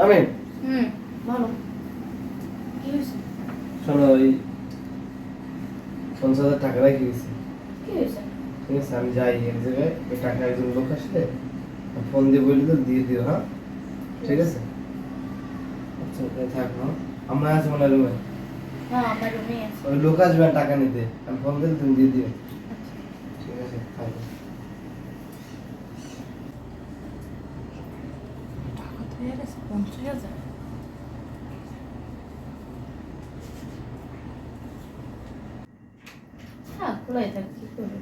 আমি হুম। বলো কি হয়েছে? শোনো ওই পঞ্চাশ হাজার টাকা রেখে গেছি। কি হয়েছে? ঠিক আছে আমি যাই এক জায়গায় ওই টাকা একজন লোক আসলে ফোন দিয়ে বলি তো দিয়ে দিও হ্যাঁ? ঠিক আছে? আচ্ছা থাক হ্যাঁ? আমরা আছি মনে রুমে। হ্যাঁ আমার রুমে আছে। ওই লোক আসবে টাকা নিতে। আমি ফোন দিলে তুমি দিয়ে দিও। ঠিক আছে থাকো টাকা তো হয়ে গেছে পঞ্চাশ হাজার হ্যাঁ খোলাই থাক কি করবে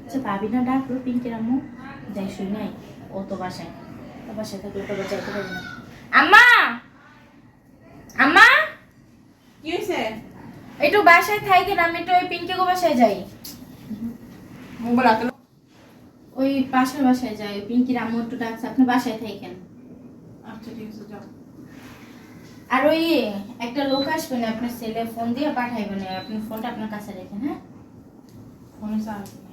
আচ্ছা ভাবি না ডাকলো পিঙ্কের আম্মু যাই শুই নাই ও তো বাসায় ও বাসায় থাকলে তো যাইতে পারবে না আম্মা আম্মা কি হয়েছে একটু বাসায় থাকেন আমি একটু ওই পিঙ্কে গো বাসায় যাই মোবাইল ওই পাশের বাসায় যাই পিঙ্কির আম্মু একটু ডাকছে আপনি বাসায় থাকেন আচ্ছা ঠিক আছে যাও আর ওই একটা লোক আসবে না আপনার ছেলে ফোন দিয়ে পাঠাইবে না আপনি ফোনটা আপনার কাছে রেখেন হ্যাঁ? ফোনে চার্জ নেই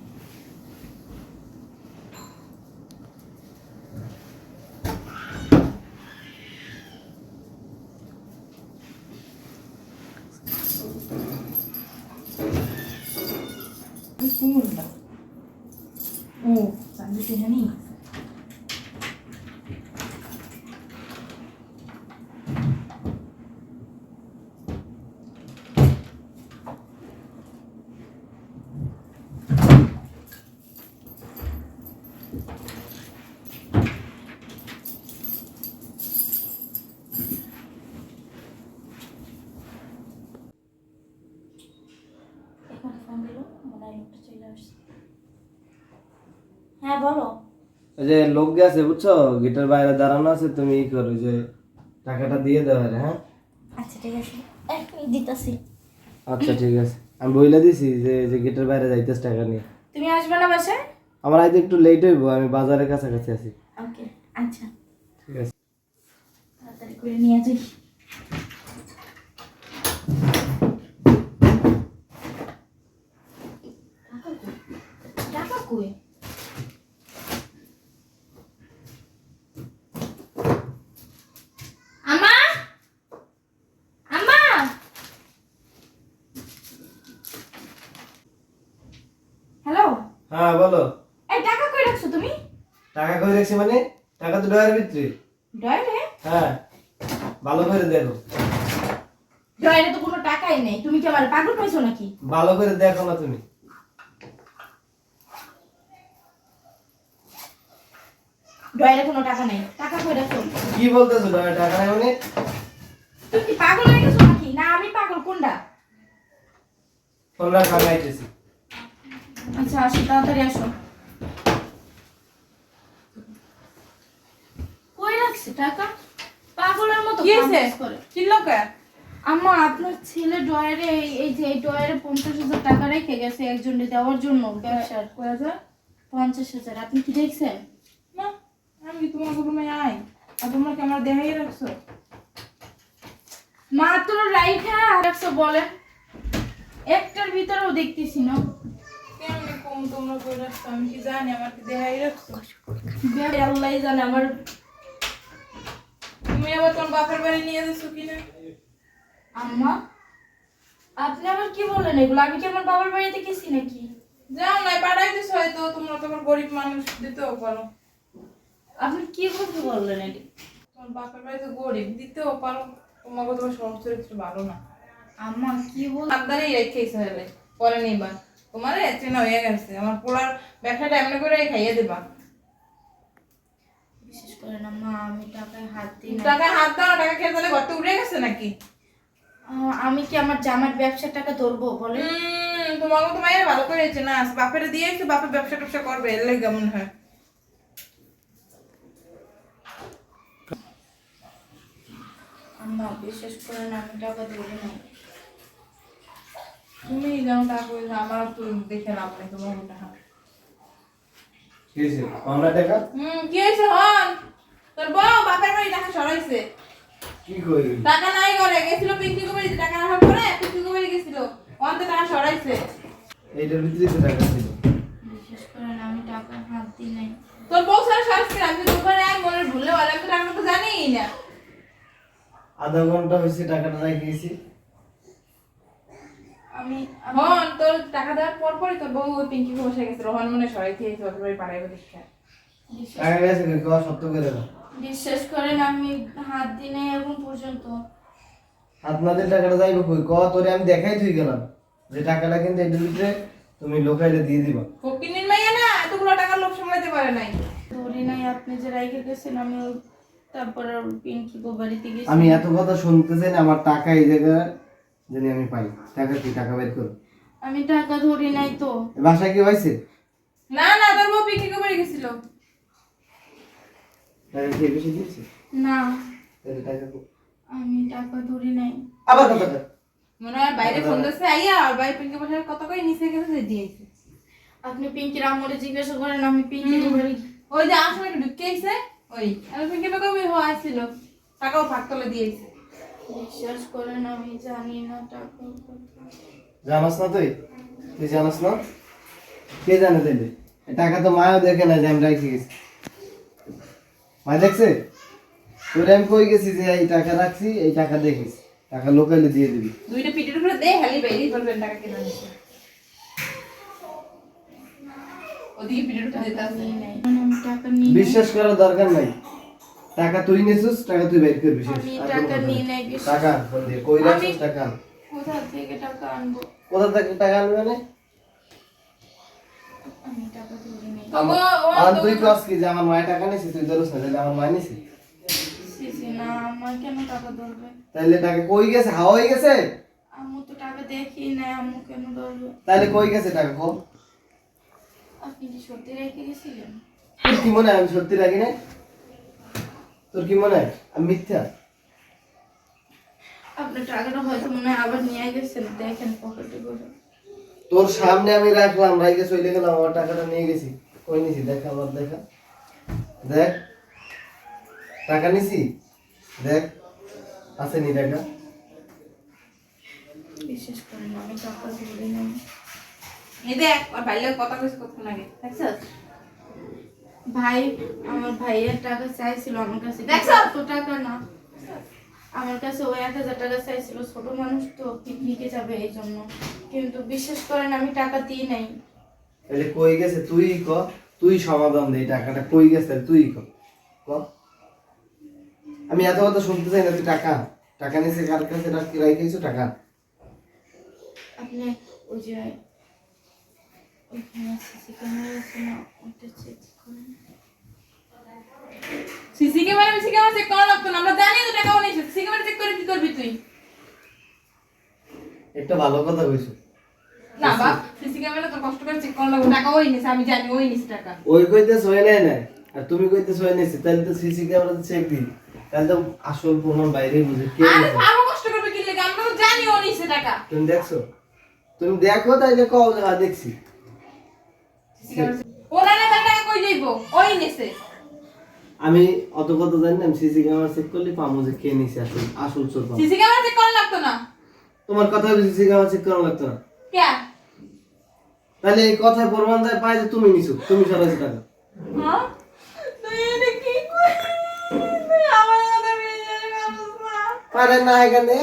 ওই কোনটা ও চান্দিতে জানি এখন ফোন দিল মনে হয় লোকটা চলে আসছে হ্যাঁ বলো ওই যে লোক গেছে বুঝছ? গেটের বাইরে দাঁড়ানো আছে তুমি ই করো যে টাকাটা দিয়ে দেওয়া হ্যাঁ? আচ্ছা ঠিক আছে। দিতাছি। আচ্ছা ঠিক আছে। আমি বইলে দিছি যে যে গেটের বাইরে যাইতেছ টাকা নিয়ে। তুমি আসবে না বাসায়? আমার আজ একটু লেট হইব আমি বাজারের কাছাকাছি আছি। ওকে আচ্ছা। ঠিক আছে। তাড়াতাড়ি করে নিয়ে যাই টাকা কই আমা আমা হ্যালো হ্যাঁ বলো এই টাকা কই রাখছো তুমি? টাকা কই রাখছি মানে? টাকা তো ডয়ের ভিতরে। ডয়ারে হ্যাঁ। ভালো করে দেখো। ডয়ারে তো কোনো টাকাই নেই। তুমি কি আমার পাগল পাইছো নাকি? ভালো করে দেখো না তুমি। ডয়ারে কোনো টাকা নেই। টাকা কই রাখছো? কি বলতেছো ডয়ের টাকা নাই মানে? তুমি কি পাগল হয়ে গেছো নাকি? না আমি পাগল। কোনটা? তোমরা খামাইতেছি আচ্ছা আসো তাড়াতাড়ি আসো। রাখছে টাকা? পাগলের মতো কি হয়েছে? চিল্লো কে? আম্মা আপনার ছেলে ডয়ারে এই- যে এই ডয়ারে পঞ্চাশ হাজার টাকা রেখে গেছে একজনকে দেওয়ার জন্য ব্যবসার। কয়ে পঞ্চাশ হাজার আপনি কি দেখছেন? না আমি কি তোমার রুমে আই আর তোমরা কি আমার দেখাই রাখছো? মাত্র রাইখা রাখছো বলেন একটার ভিতরেও দেখতেছি না। কেমনি কম তোমরা কই রাখছো? আমি কি জানি আমার কি দেখাই রাখছো? বে- আল্লাহ জানে আমার তুমি আবার তোমার বাপের বাড়ি নিয়ে যাচ্ছো কিনা? আম্মা আপনি আবার কি বলেন এগুলো? আমি কি আমার বাবার বাড়িতে গেছি নাকি? যাও নাই পাঠাই দিছো হয়তো তোমরা তোমার গরিব মানুষ দিতেও পারো। আপনি কি কথা বললেন এটি? তোমার বাপের বাড়িতে গরিব দিতেও পারো। তোমাকে তোমার সমাজ চরিত্র ভালো না। আম্মা কি বল আপনারই রেখেছে হলে পরে নিবা। তোমার চেনা হয়ে গেছে আমার পোলার ব্যবসাটা এমনি করে খাইয়ে দিবা। করে না মা আমি টাকায় হাত দিই না। টাকা হাত দাও টাকা খেয়ে তাহলে ঘরটা উড়ে গেছে নাকি? আমি কি আমার জামার ব্যবসার টাকা ধরবো বলে হুম তোমাকে তো মায়ের ভালো করে হয়েছে না বাপের দিয়েছে বাপের ব্যবসা টবসা করবে এর লাগে কেমন হয়। আম্মা বিশেষ করে না আমি টাকা ধরি না তুমি যেমন টাকা আমার তো দেখে লাভ নেই তোমার টাকা। কি হয়েছে? আমরা টাকা হুম কি হয়েছে হন? বাপের বাড়ি টাকা সরাইছে। কি কই টাকা নাই করে গেছিল পিঙ্কি কুমারী টাকা রাখার পরে পিঙ্কি কুমারী গেছিল। অন্তে টাকা সরাইছে। এইটার ভিতরেই তো টাকা ছিল। বিশেষ করে আমি টাকায় হাত দিই নাই। তোর বউ সারা সরাইছে আমি তো দোকানে আয় মনের ভুলে বলে আমি টাকা তো জানিই না। আধা ঘণ্টা হয়েছে টাকাটা রেখে গেছি আমি হন তোর টাকা দেওয়ার পর পরই তোর বউ পিঙ্কি বসে গেছে। রোহন মনে সরাই বাড়ি দেখা। টাকা গেছে সত্য করে দাও। বিশ্বাস করেন আমি হাত দিনে এখন পর্যন্ত। আপনাদের টাকাটা যাইবে কই? ক তোরে আমি দেখাই তুই গেলাম। যে টাকাটা কিন্তু এটার ভিতরে তুমি লোকাইলে দিয়ে দিবা। ফকিনির মাইয়া না এতগুলো টাকার লোভ সামলাতে পারে নাই। ধরি নাই আপনি যে রাইখে গেছেন আমি তারপরে পিঙ্কি গো বাড়িতে গেছি। আমি এত কথা শুনতে চাই না আমার টাকা এই জায়গা জানি আমি পাই। টাকা কি টাকা বের করো। আমি টাকা ধরি নাই তো। বাসায় কি হয়েছে না না তোর বউ পিঙ্কি বাড়ি গেছিল। টাকা খেয়ে বেশি দিয়েছে? না। তাহলে টাকা আমি টাকা ধরি নাই। আবার কথাটা মনে হয় বাইরে ফোন দিচ্ছে আইয়া আর বাইরে পিঙ্কি বসে কত করে নিচে গেছে দিয়েছে। আপনি পিঙ্কির আমরে জিজ্ঞাসা করেন আমি পিঙ্কি বাড়ি ওই যে আসলে একটু ঢুকে আইছে ওই। আর পিঙ্কি বেগম ওই হওয়া ছিল টাকাও ভাগ তলে দিয়েছে। বিশ্বাস করেন আমি জানি না টাকা জানাস না তুই? তুই জানাস না? কে জানে তাইলে টাকা তো মায়ও দেখে না যে আমি রাখি গেছি। মা দেখছে? তোরে আমি কই গেছি যে এই টাকা রাখছি এই টাকা দেখিস টাকা লোকালে দিয়ে দিবি। দুইটা পিঠের উপরে দে খালি বলবেন টাকা কেন নিছে ওদিকে পিঠের উপরে দিতে আছে নাই। টাকা নিই বিশ্বাস করার দরকার নাই। টাকা তুই নিছিস টাকা তুই বের করবি আমি টাকা নিই। নাই। টাকা দিয়ে কই রাখছিস টাকা? কোথা থেকে টাকা আনব? কোথা থেকে টাকা আনবি মানে? আমি টাকা আর তুই কস কি? যে আমার মায়ের টাকা নিছিস তুই ধরস না তাহলে আমার মায় নিছি? সিসি না আমার কেন টাকা ধরবে? তাহলে টাকা কই গেছে? হাওয়া হয়ে গেছে? আম্মু তো টাকা দেখি নাই আম্মু কেন ধরবে? তাহলে কই গেছে টাকা কো? আপনি কি সত্যি রেখে গেছিলেন? তোর কি মনে হয় আমি সত্যি রাখি না তোর কি মনে হয়? আমি মিথ্যা? আপনার টাকাটা হয়তো মনে হয় আবার নিয়ে গেছেন দেখেন পকেটে করে। তোর সামনে আমি রাখলাম রাইকে চলে গেলাম আমার টাকাটা নিয়ে গেছি। কই নিছি? দেখ আমার দেখা। দেখ। টাকা নিছি? দেখ। আছে নি টাকা? বিশ্বাস করেন আমি টাকা এই দেখ বাইরে কথা কইছে কতক্ষণ আগে দেখছস? ভাই আমার ভাইয়ের টাকা চাইছিল আমার কাছে দেখছ? তো টাকা না। আমার কাছে ওই এক হাজার টাকা চাইছিল ছোট মানুষ তো পিকনিকে যাবে এই জন্য। কিন্তু বিশ্বাস করেন আমি টাকা দিই নাই। তাহলে কই গেছে তুই ক তুই সমাধান দে এই টাকাটা কই গেছে তুই ক। ক? আমি এত কথা শুনতে চাই না তুই টাকা টাকা নিছে কার কাছে রাখি রাখিয়েছো টাকা আপনি ওই যে CC camera CC camera check করা লাগতো না আমরা জানি তো টাকা নিছে সিসি ক্যামেরা চেক করে কি করবি তুই? একটা ভালো কথা কইছো। না বাপ সিসি ক্যামেরা তো কষ্ট করে চেক করা লাগবে। টাকা ওই নিছে আমি জানি ওই নিছে টাকা। ওই কইতে সই নাই না আর তুমি কইতে সই নিছি তাহলে তো সিসি ক্যামেরা চেক দি তাহলে তো আসল প্রমাণ বাইরে বুঝে কে আরে আরও কষ্ট করবে কি লাগে? আমরা তো জানি ও নিছে টাকা। তুমি দেখছ? তুমি দেখো তাইলে কও যে দেখছি। ওরা না টাকা কই যাইবো ওই নিছে। আমি অত কথা জানি না সিসি ক্যামেরা চেক করলে পামো যে কে নিছে আসল আসল চোর সিসি ক্যামেরা চেক করা লাগতো না। তোমার কথা সিসি ক্যামেরা চেক করা লাগতো না। কে? তাহলে এই কথায় প্রমাণ যায় পাই যে তুমি নিছো তুমি সরাইছো টাকা। হ্যাঁ পারে না এখানে।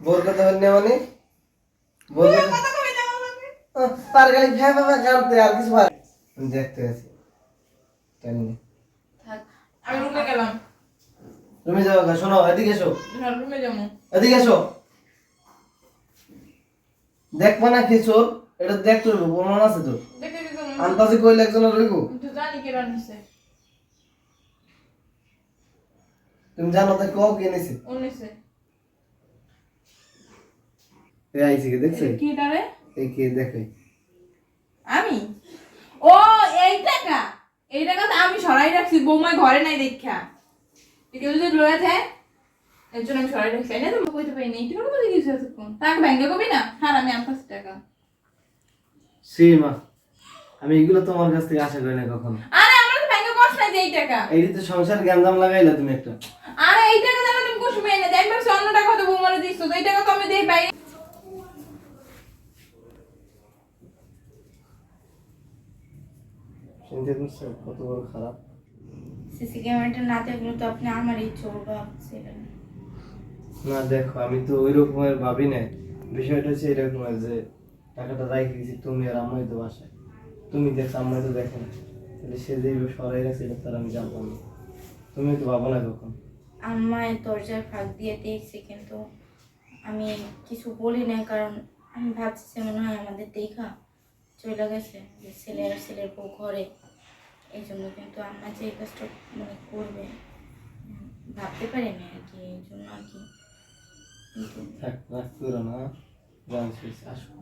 বোর কথা হইলে। মানে? বোর কথা তার গাড়ি ভ্যা ভ্যা ভ্যা কাঁদতে আর কিছু পারে দেখতে আছি। টাইম নেই আমি রুমে গেলাম। তুমি যাও গা, শোনো এদিকে এসো। রুমে যাব। এদিকে এসো। দেখব না কি চোর? এটা দেখতে হইব প্রমাণ আছে তো দেখে কি কইলে একজন রইব তুই জানি কে রানিছে তুমি জানো তো কও কে নিছে? ও নিছে। এ আইছে কি দেখছে? কি দাঁড়ে এই কে দেখে। আমি? ও এই টাকা। এই টাকা তো আমি সরাই রাখছি বৌমা ঘরে নাই দেখা। কেউ যদি লয়ে থাকে এর জন্য আমি সরাই রাখছি। না তো কইতে পারি না এইটুকু কথা কিছু এতক্ষণ? টাকা ব্যাংকে কবি না? হ্যাঁ আমি আনতাছি টাকা। সীমা আমি এগুলো তোমার কাছ থেকে আশা করি না কখনো। আরে আমার তো ব্যাংকে কষ্ট নাই এই টাকা। এই তো সংসার গ্যাঞ্জাম লাগাইলা তুমি একটা। আরে এই টাকা জানো তুমি কোশ সময় এনে দেয় আমি অন্য টাকা হয়তো বৌমারে দিচ্ছ তো এই টাকা তো আমি দেই পাই শুনতে পারছ কত বড় খারাপ? সিসি ক্যামেরাটা না থাকলে তো আপনি আমারই চোর ভাবছিলেন না। দেখো আমি তো ওই রকমের ভাবি নাই। বিষয়টা হচ্ছে এরকমের যে টাকাটা রাখি দিয়েছি তুমি আর আম্মাই তো বাসায়। তুমি দেখছ আম্মাই তো দেখো না। তাহলে সে যে সরাই রাখছে এটা তার আমি জানতাম না। তুমি তো ভাবো না কখন। আম্মায় দরজার ফাঁক দিয়ে দেখছি কিন্তু আমি কিছু বলি না কারণ আমি ভাবছি মনে হয় আমাদের দেখা চলে গেছে ছেলে আর ছেলের বউ ঘরে। এই জন্য কিন্তু আম্মা যে এই কাজটা মানে করবে উম, ভাবতে পারিনি আর কি এই জন্য আর কি কিন্তু থাক রাখ করো না জানছিস আসব